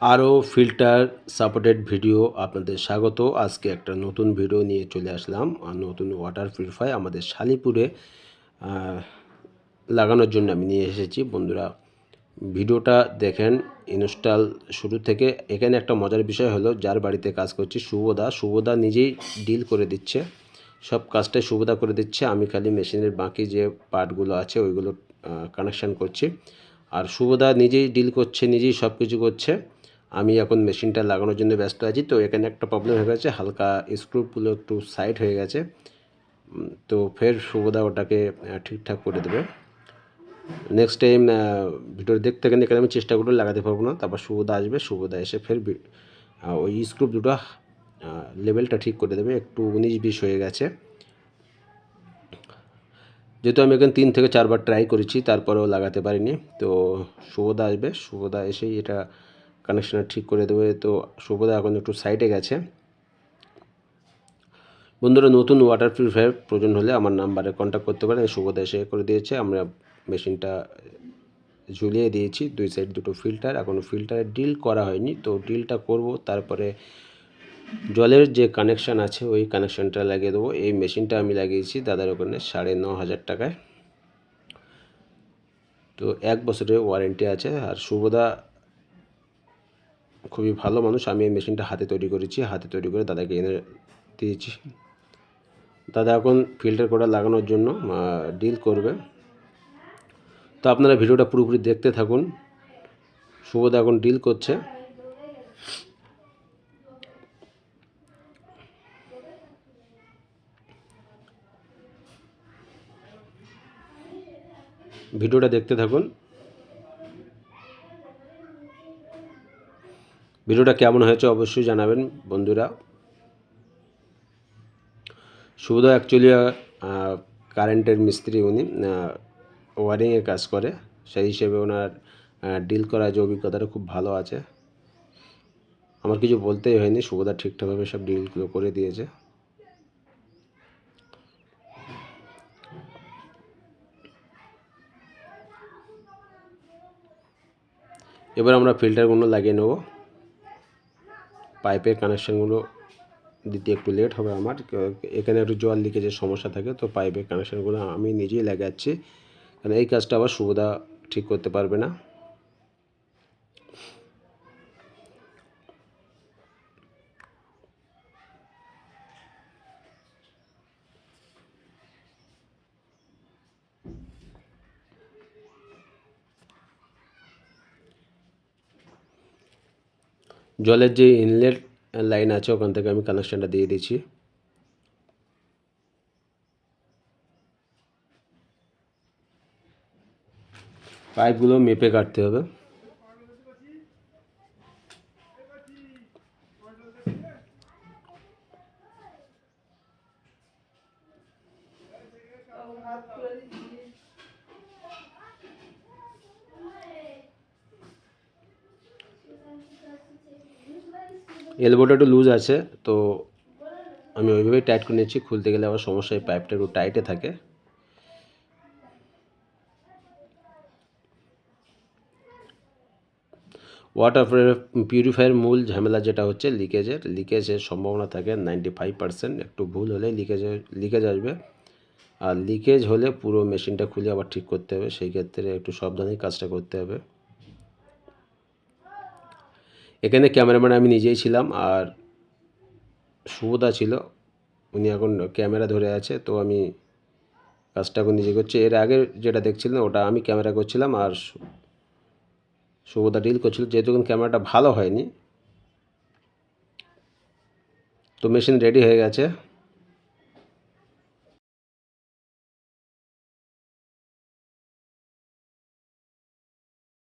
আরও filter supported video আপনাদের স্বাগত। আজকে একটা নতুন ভিডিও নিয়ে চলে আসলাম। নতুন ওয়াটার পিউরিফাই আমাদের শালিপুরে লাগানোর জন্য আমি নিয়ে এসেছি। বন্ধুরা, ভিডিওটা দেখেন, ইনস্টল শুরু থেকে। এখানে একটা মজার বিষয় হলো, যার বাড়িতে কাজ করছি শুভদা শুভদা নিজেই ডিল করে দিচ্ছে। সব কাজটাই সুবিধা করে দিচ্ছে। আমি খালি মেশিনের বাকি যে পার্টগুলো আছে, ওইগুলো কানেকশান করছি। আর শুভদা নিজেই ডিল করছে, নিজেই সব কিছু করছে। আমি এখন মেশিনটা লাগানোর জন্য ব্যস্ত আছি, তো এখানে একটা প্রবলেম হয়ে গেছে, হালকা স্ক্রুগুলো একটু সাইড হয়ে গেছে। তো ফের শুভদা ওটাকে ঠিকঠাক করে দেবে। নেক্সট টাইম ভিডিও দেখতে গেলে এখানে আমি চেষ্টা করে লাগাতে পারব না। তারপর শুভদা আসবে শুভদা এসে ফের ওই স্ক্রু দুটো লেভেলটা ঠিক করে দেবে। একটু উনিশ বিশ হয়ে গেছে। যেহেতু আমি এখানে তিন থেকে চারবার ট্রাই করেছি, তারপরেও লাগাতে পারিনি। তো শুভদা আসবে শুভদা এসেই এটা কানেকশানটা ঠিক করে দেবে। তো শুভদা এখন একটু সাইডে গেছে। বন্ধুরা, নতুন ওয়াটার পিউরিফায়ার প্রয়োজন হলে আমার নাম্বারে কন্ট্যাক্ট করতে পারেন। শুভদা এসে করে দিয়েছে। আমরা মেশিনটা ঝুলিয়ে দিয়েছি। দুই সাইড দুটো ফিল্টার এখনও ফিল্টারে ডিল করা হয়নি। তো ডিলটা করব। তারপরে জলের যে কানেকশান আছে, ওই কানেকশানটা লাগিয়ে দেবো। এই মেশিনটা আমি লাগিয়েছি দাদার ওখানে সাড়ে ন হাজার টাকায়। তো এক বছরের ওয়ারেন্টি আছে। আর শুভদা খুবই ভালো মানুষ। আমি এই মেশিনটা হাতে তৈরি করেছি। হাতে তৈরি করে দাদাকে এনে দিয়েছি। দাদা এখন ফিল্টার করা লাগানোর জন্য ডিল করবে। তো আপনারা ভিডিওটা পুরোপুরি দেখতে থাকুন। শুভদা এখন ডিল করছে। ভিডিওটা দেখতে থাকুন। ভিডিওটা কেমন হয়েছে অবশ্যই জানাবেন বন্ধুরা। শুভদা অ্যাকচুয়ালি কারেন্টের মিস্ত্রি উনি ওয়ারিংয়ের কাজ করে, সেই হিসেবে ওনার ডিল করা যে অভিজ্ঞতাটা খুব ভালো আছে। আমার কিছু বলতেই হয়নি শুভদা ঠিকঠাকভাবে সব ডিলগুলো করে দিয়েছে। এবার আমরা ফিল্টারগুলো লাগিয়ে নেব। পাইপের কানেকশানগুলো দিতে একটু লেট হবে আমার। এখানে একটু জল লিকেজের সমস্যা থাকে, তো পাইপের কানেকশানগুলো আমি নিজেই লাগাচ্ছি। কারণ এই কাজটা আবার সুবিধা ঠিক করতে পারবে না। জলের যে ইনলেট লাইন আছে, ওখান থেকে আমি কানেকশানটা দিয়ে দিচ্ছি। পাইপগুলো মেপে কাটতে হবে। এলবোটা একটু লুজ আছে, তো আমি ওইভাবেই টাইট করে নিচ্ছি, খুলতে গেলে আবার সমস্যা, এই পাইপটা একটু টাইটে থাকে। ওয়াটার পিউরিফায়ার মূল ঝামেলা যেটা হচ্ছে লিকেজের লিকেজের সম্ভাবনা থাকে নাইনটি ফাইভ পার্সেন্ট একটু ভুল হলে লিকেজ লিকেজ আসবে। আর লিকেজ হলে পুরো মেশিনটা খুলে আবার ঠিক করতে হবে, সেই ক্ষেত্রে একটু সাবধানেই কাজটা করতে হবে। এখানে ক্যামেরাম্যান আমি নিজেই ছিলাম আর সুবোধা ছিল। উনি এখন ক্যামেরা ধরে আছে, তো আমি কাজটা এখন নিজে করছি। এর আগে যেটা দেখছিলেন, ওটা আমি ক্যামেরা করছিলাম আর সু- শুভদা ডিল করছিল। যেহেতু ক্যামেরাটা ভালো হয়নি, তো মেশিন রেডি হয়ে গেছে।